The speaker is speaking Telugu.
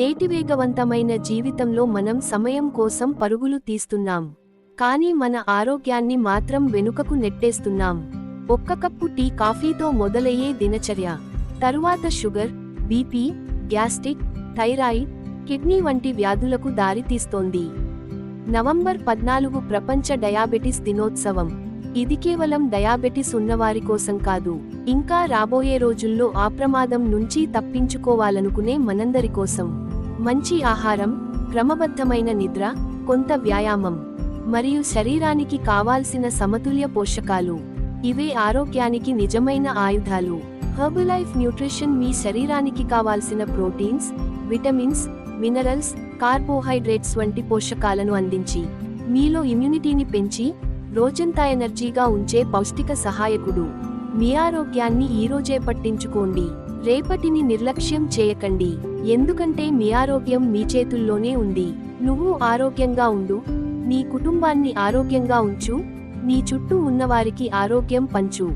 నేటి వేగవంతమైన జీవితంలో మనం సమయం కోసం పరుగులు తీస్తున్నాం. కానీ మన ఆరోగ్యాన్ని మాత్రం వెనుకకు నెట్టేస్తున్నాం. ఒక్క కప్పు టీ కాఫీతో మొదలయ్యే దినచర్య. తరువాత sugar BP gastric thyroid kidney వంటి వ్యాధులకు దారితీస్తోంది. నవంబర్ పద్నాలుగు ప్రపంచ డయాబెటిస్ దినోత్సవం. ఇది కేవలం డయాబెటిస్ ఉన్నవారి కోసం కాదు ఇంకా రాబోయే రోజుల్లో ఆ ప్రమాదం నుంచి తప్పించుకోవాలనుకునే మనందరి కోసం. మంచి ఆహారం క్రమబద్ధమైన నిద్ర కొంత వ్యాయామం మరియు శరీరానికి కావాల్సిన సమతుల్య పోషకాలు. ఇవే ఆరోగ్యానికి నిజమైన ఆయుధాలు. హర్బలైఫ్ న్యూట్రిషన్ మీ శరీరానికి కావాల్సిన ప్రోటీన్స్ విటమిన్స్ మినరల్స్ కార్బోహైడ్రేట్స్ వంటి పోషకాలను అందించి మీలో ఇమ్యూనిటీని పెంచి రోజంతా ఎనర్జీగా ఉంచే పౌష్టిక సహాయకుడు. మీ ఆరోగ్యాన్ని ఈరోజే పట్టించుకోండి. రేపటిని నిర్లక్ష్యం చేయకండి. ఎందుకంటే మీ ఆరోగ్యం మీ చేతుల్లోనే ఉంది. నువ్వు ఆరోగ్యంగా ఉండు. నీ కుటుంబాన్ని ఆరోగ్యంగా ఉంచు. నీ చుట్టూ ఉన్నవారికి ఆరోగ్యం పంచు.